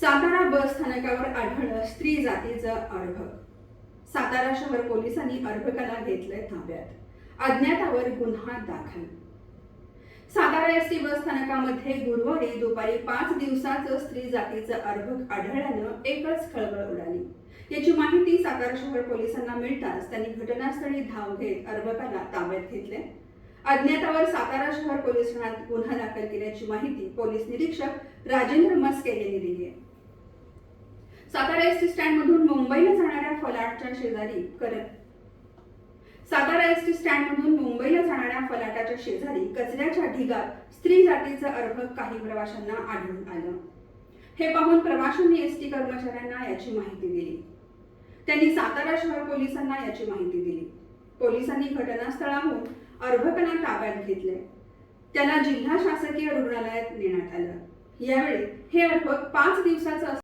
सातारा बस स्थानकावर आढळलं स्त्री जातीचं अर्भक सातारा शहर पोलिसांनी अर्भकाला घेतलंय ताब्यात. अज्ञातावर गुन्हा दाखल. सातारा एस टी बस स्थानकामध्ये गुरुवारी दुपारी पाच दिवसाचं स्त्री जातीचं अर्भक आढळल्यानं एकच खळबळ उडाली. याची माहिती सातारा शहर पोलिसांना मिळताच त्यांनी घटनास्थळी धाव घेत अर्भकाला ताब्यात घेतले अज्ञातावर सातारा शहर पोलीस ठाण्यात गुन्हा दाखल केल्याची माहिती पोलीस निरीक्षक राजेंद्र मस्के यांनी दिली आहे. सातारा एस टी स्टँड मधून मुंबईला जाणाऱ्या फलाटच्या शेजारी करत सातारा एस टी स्टँड मधून मुंबईला जाणाऱ्या फलाटाच्या शेजारी कचऱ्याच्या ढिगात स्त्री जातीचं अर्भक काही प्रवाशांना आढळून आलं. हे पाहून प्रवाशांनी एस टी कर्मचाऱ्यांना याची माहिती दिली. त्यांनी सातारा शहर पोलिसांना याची माहिती दिली. पोलिसांनी घटनास्थळाहून अर्भकाला ताब्यात घेतले. त्याला जिल्हा शासकीय रुग्णालयात नेण्यात आलं. यावेळी हे अर्भक पाच दिवसाचं